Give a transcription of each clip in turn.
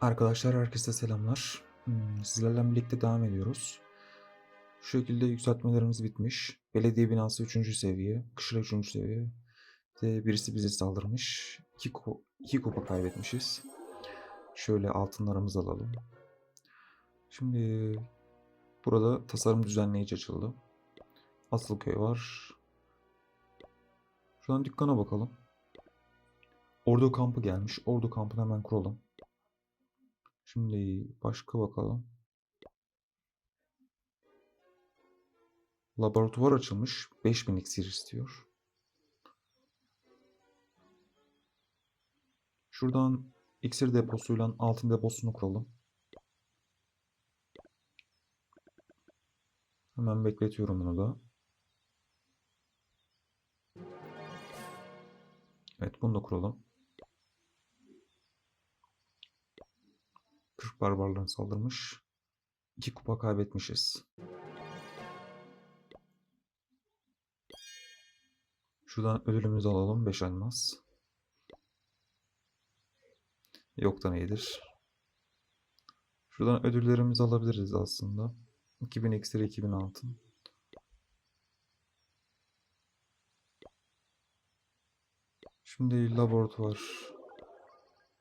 Arkadaşlar herkese selamlar. Hmm, Sizlerle birlikte devam ediyoruz. Şu şekilde yükseltmelerimiz bitmiş. Belediye binası 3. seviye, kışla 3. seviye. De birisi bize saldırmış. 2 ko iki kupa kaybetmişiz. Şöyle altınlarımızı alalım. Şimdi burada tasarım düzenleyici açıldı. Asıl köy var. Şuradan dükkana bakalım. Ordu kampı gelmiş. Ordu kampını hemen kuralım. Şimdi başka bakalım. Laboratuvar açılmış. 5000 iksir istiyor. Şuradan iksir deposuyla altın deposunu kuralım. Hemen bekletiyorum bunu da. Evet bunu da kuralım. 40 barbarların saldırmış. 2 kupa kaybetmişiz. Şuradan ödülümüzü alalım. 5 elmas. Yoktan iyidir. Şuradan ödüllerimizi alabiliriz aslında. 2000 iksir, 2000 altın. Şimdi laboratuvar.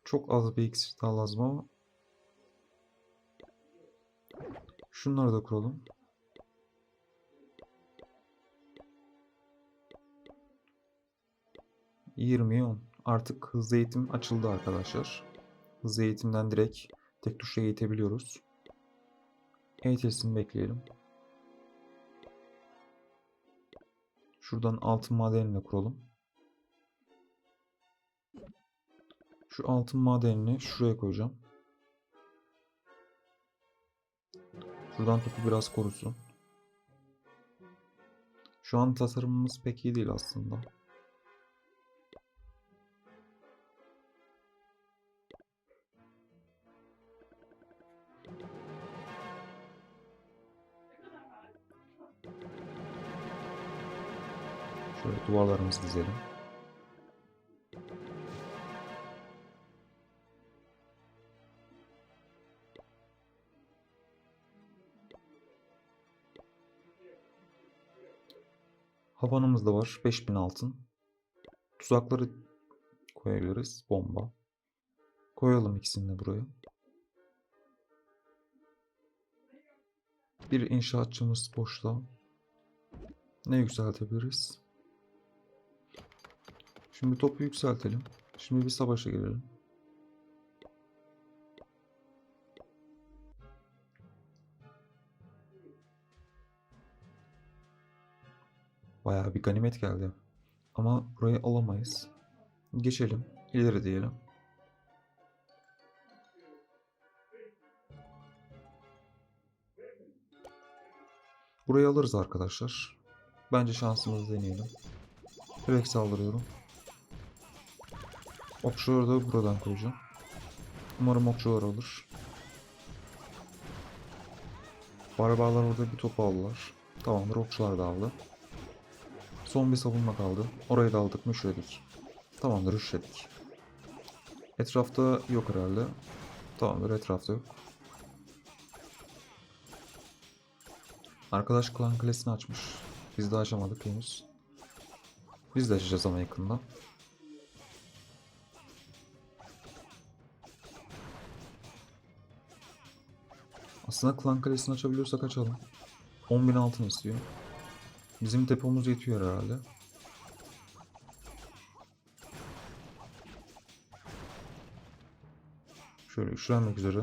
Çok az bir iksir lazım ama Şunları da kuralım. Yirmi on. Artık hızlı eğitim açıldı arkadaşlar. Hızlı eğitimden direkt tek tuşla eğitebiliyoruz. Eğitilsin bekleyelim. Şuradan altın madenini de kuralım. Şu altın madenini şuraya koyacağım. Şuradan topu biraz korusun. Şu an tasarımımız pek iyi değil aslında. Şöyle duvarlarımızı dizelim. Havanımız da var. 5000 altın. Tuzakları koyabiliriz. Bomba. Koyalım ikisini de buraya. Bir inşaatçımız boşta. Ne yükseltebiliriz? Şimdi topu yükseltelim. Şimdi bir savaşa girelim. Bayağı bir ganimet geldi. Ama burayı alamayız. Geçelim. İleri diyelim. Burayı alırız arkadaşlar. Bence şansımızı deneyelim. Direkt saldırıyorum. Okçuları da buradan koyacağım. Umarım okçular olur. Barbarlar orada bir top aldılar. Tamamdır okçular da aldı. Son bir savunma kaldı. Orayı da aldık mı şuredik. Tamamdır üşledik. Etrafta yok herhalde. Tamamdır etrafta yok. Arkadaş klan kalesini açmış. Biz de açamadık henüz. Biz de açacağız ama yakında. Aslında klan kalesini açabiliyorsak açalım. 10.000 altın istiyor. Bizim depomuz yetiyor herhalde. Şöyle üşlenmek üzere.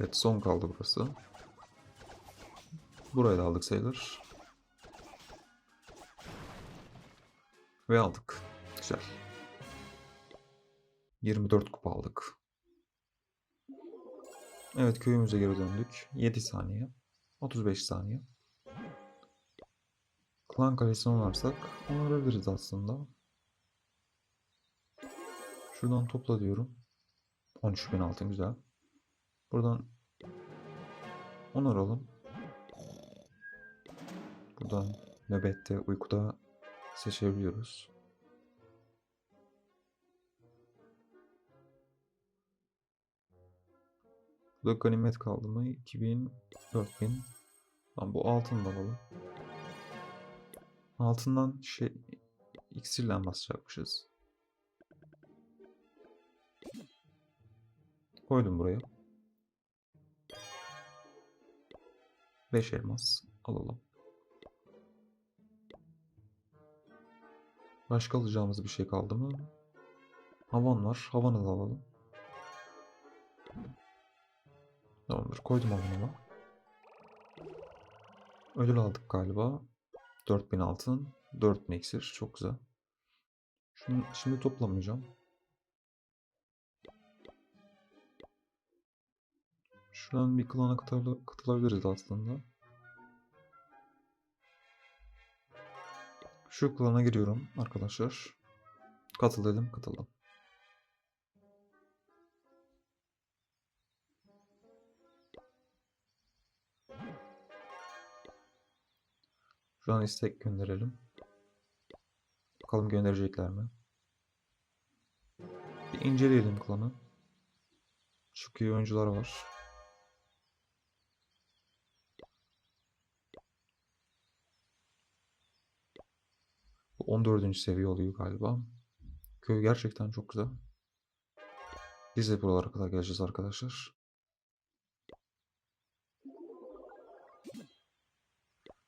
Evet son kaldı burası. Burayı da aldık sayılır. Ve aldık. Güzel. 24 kupa aldık. Evet köyümüze geri döndük. 7 saniye. 35 saniye. Klan kalesini onarsak onarabiliriz aslında. Şuradan topla diyorum. 13.000 altın güzel. Buradan onaralım. Buradan nöbette, uykuda seçebiliyoruz. Burada ganimet kaldı mı? 2000, 4000. Tamam bu altını da alalım. Altından şey iksirle basacakmışız. Koydum buraya. 5 elmas alalım. Başka alacağımız bir şey kaldı mı? Havan var. Havanı da alalım. Tamamdır. Koydum havanımı. Ödül aldık galiba. 4000 altın. 4000 iksir. Çok güzel. Şunu şimdi toplamayacağım. Şuradan bir klana katıla- katılabiliriz aslında. Şu klana giriyorum arkadaşlar. Katıl dedim, katıldım. Şu an istek gönderelim. Bakalım gönderecekler mi? Bir inceleyelim klanı. Çok iyi oyuncular var. 14. seviye oluyor galiba. Köy gerçekten çok güzel. Biz de buralara kadar geleceğiz arkadaşlar.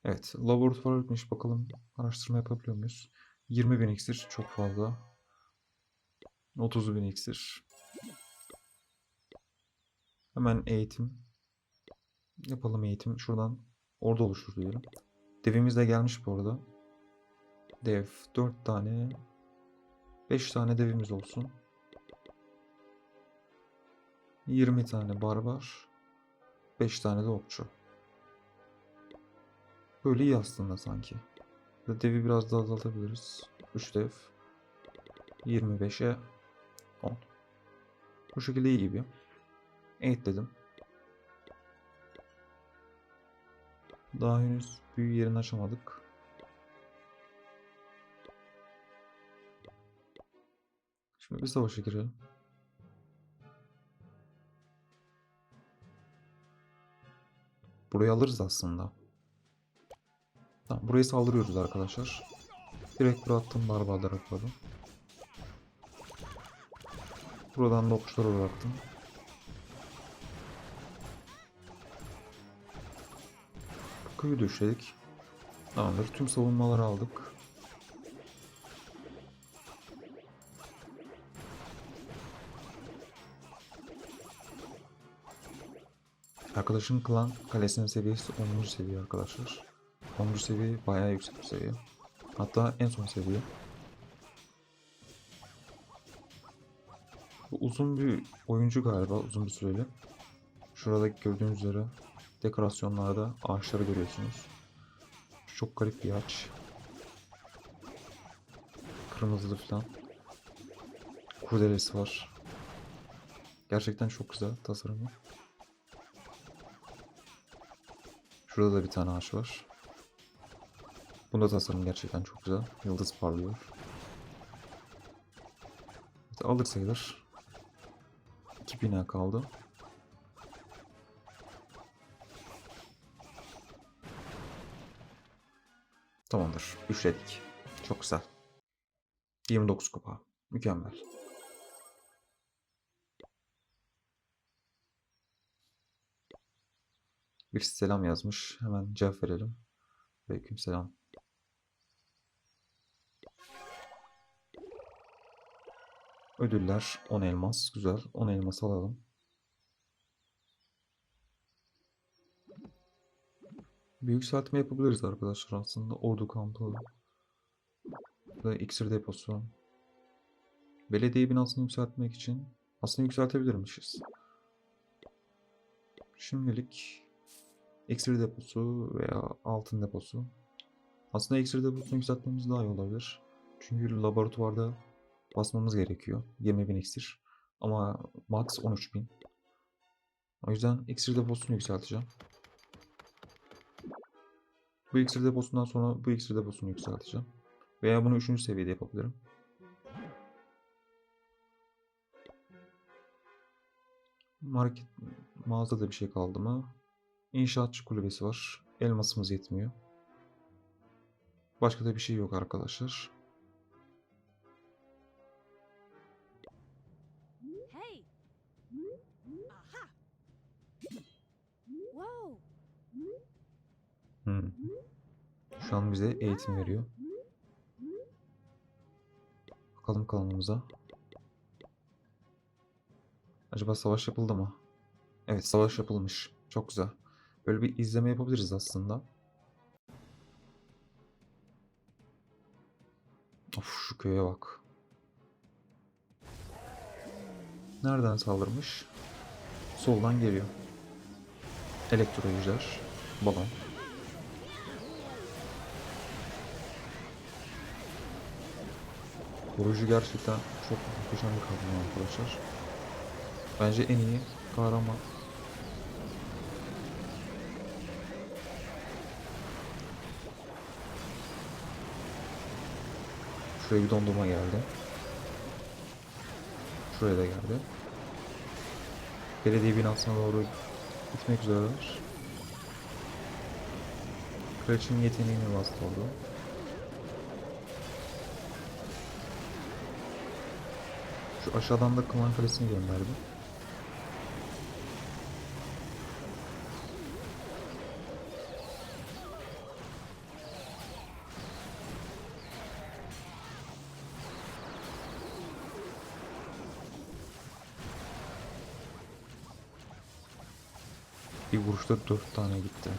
Evet, laboratuvar etmiş. Bakalım araştırma yapabiliyor muyuz? 20 bin iksir çok fazla. 30 bin iksir. Hemen eğitim. Yapalım eğitim. Şuradan orada oluştur diyelim. Devimiz de gelmiş bu arada. Dev 4 tane 5 tane devimiz olsun. 20 tane barbar 5 tane de okçu. Böyle iyi aslında sanki. Devi biraz daha azaltabiliriz. 3 dev 25'e 10. Bu şekilde iyi gibi. Eğitledim. Daha henüz büyü yerini açamadık. Şimdi bir savaşa girelim. Burayı alırız aslında. Tamam, burayı saldırıyoruz arkadaşlar. Direkt buraya attım barbarlara atladım. Buradan da okçuları bıraktım. Köyü düşledik. Tamamdır. Tüm savunmaları aldık. Arkadaşın klan kalesinin seviyesi 10. seviye arkadaşlar. 10. seviye bayağı yüksek bir seviye. Hatta en son seviye. Bu uzun bir oyuncu galiba uzun bir süreli. Şuradaki gördüğünüz üzere dekorasyonlarda ağaçları görüyorsunuz. Çok garip bir ağaç. Kırmızılı falan. Kurdelesi var. Gerçekten çok güzel tasarımı. Şurada da bir tane ağaç var. Bunda tasarım gerçekten çok güzel. Yıldız parlıyor. Alır sayılır. İki bina kaldı. Tamamdır. Üçledik. Çok güzel. 29 kupa. Mükemmel. Bir selam yazmış. Hemen cevap verelim. Aleyküm selam. Ödüller 10 elmas. Güzel. 10 elmas alalım. Bir yükseltme yapabiliriz arkadaşlar aslında. Ordu kampı. Ve iksir deposu. Belediye binasını yükseltmek için aslında yükseltebilirmişiz. Şimdilik iksir deposu veya altın deposu. Aslında iksir deposunu yükseltmemiz daha iyi olabilir. Çünkü laboratuvarda basmamız gerekiyor. 20.000 iksir. Ama max 13.000. O yüzden iksir deposunu yükselteceğim. Bu iksir deposundan sonra bu iksir deposunu yükselteceğim. Veya bunu 3. seviyede yapabilirim. Market mağazada bir şey kaldı mı? İnşaatçı kulübesi var. Elmasımız yetmiyor. Başka da bir şey yok arkadaşlar. Hey! Aha! Whoa! Hmm. Şu an bize eğitim veriyor. Bakalım kanalımıza. Acaba savaş yapıldı mı? Evet savaş yapılmış. Çok güzel. Böyle bir izleme yapabiliriz aslında. Of şu köye bak. Nereden saldırmış? Soldan geliyor. Elektro ejder, balon. Vurucu gerçekten çok muhteşem bir kahraman arkadaşlar. Bence en iyi kahraman. Şuraya bir dondurma geldi. Şuraya da geldi. Belediye binasına doğru gitmek üzereler. Kraliçenin yeteneğini bastı orada. Şu aşağıdan da Kılan Kalesi'ni gönderdi. Vuruşta dört tane gitti.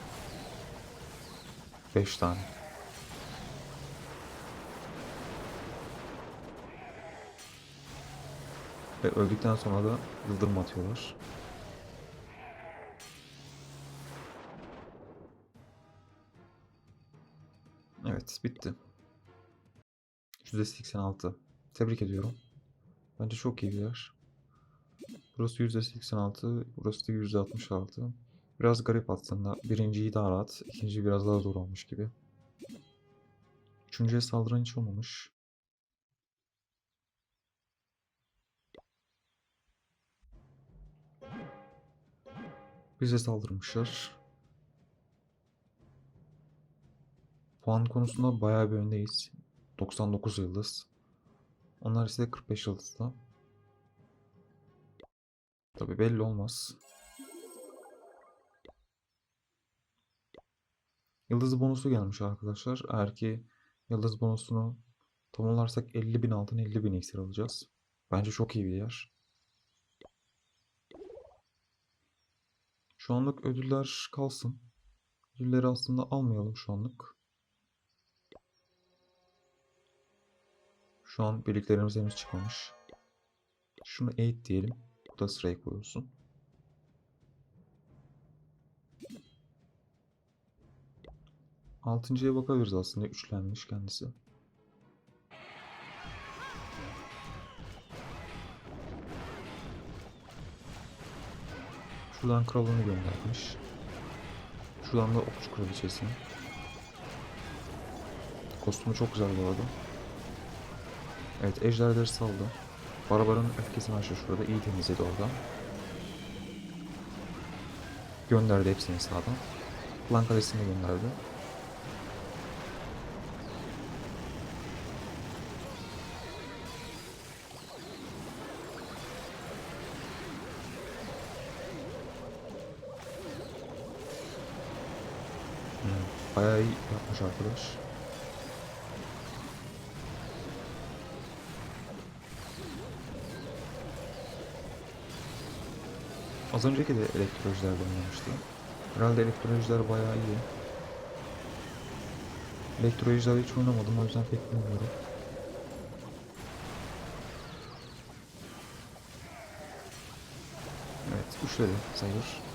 Beş tane. Ve öldükten sonra da yıldırım atıyorlar. Evet, bitti. %86. Tebrik ediyorum. Bence çok iyi bir yer. Burası %86, burası da %66. Biraz garip aslında. Birinciyi daha rahat, ikinciyi biraz daha zor olmuş gibi. Üçüncüye saldıran hiç olmamış. Bize saldırmışlar. Puan konusunda bayağı bir öndeyiz. 99 yıldız. Onlar ise 45 yıldızda. Tabi belli olmaz. Yıldız bonusu gelmiş arkadaşlar. Eğer ki yıldız bonusunu tamamlarsak 50.000 altın 50.000 iksir alacağız. Bence çok iyi bir yer. Şu anlık ödüller kalsın. Ödülleri aslında almayalım şu anlık. Şu an birliklerimiz henüz çıkmamış. Şunu 8 diyelim. Bu da sıraya koyulsun. Altıncıya bakabiliriz aslında. Üçlenmiş kendisi. Şuradan kralını göndermiş. Şuradan da okçu kraliçesini. Kostümü çok güzel bu arada. Evet ejderleri saldı. Barbarın öfkesini aşağı şurada iyi temizledi orada. Gönderdi hepsini sağdan. Plan kalesini gönderdi. Bayağı iyi yapmış arkadaş. Az önceki de elektrolojiler oynamıştı. Herhalde elektrolojiler bayağı iyi. Elektrolojiler hiç oynamadım o yüzden pek bilmiyorum. Evet, üçleri sayılır.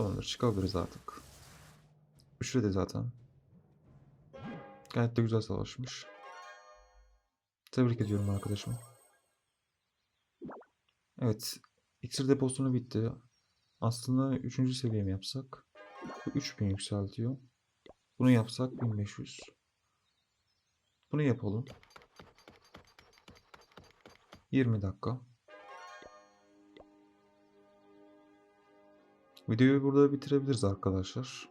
Tamamdır, çıkabiliriz artık. Üçledi zaten. Gayet de güzel savaşmış. Tebrik ediyorum arkadaşım. Evet, İksir deposunu bitti. Aslında 3. seviye mi yapsak? Bu 3000 yükseltiyor. Bunu yapsak 1500. Bunu yapalım. 20 dakika. Videoyu burada bitirebiliriz arkadaşlar.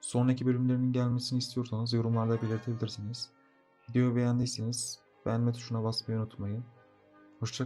Sonraki bölümlerinin gelmesini istiyorsanız yorumlarda belirtebilirsiniz. Videoyu beğendiyseniz beğenme tuşuna basmayı unutmayın. Hoşça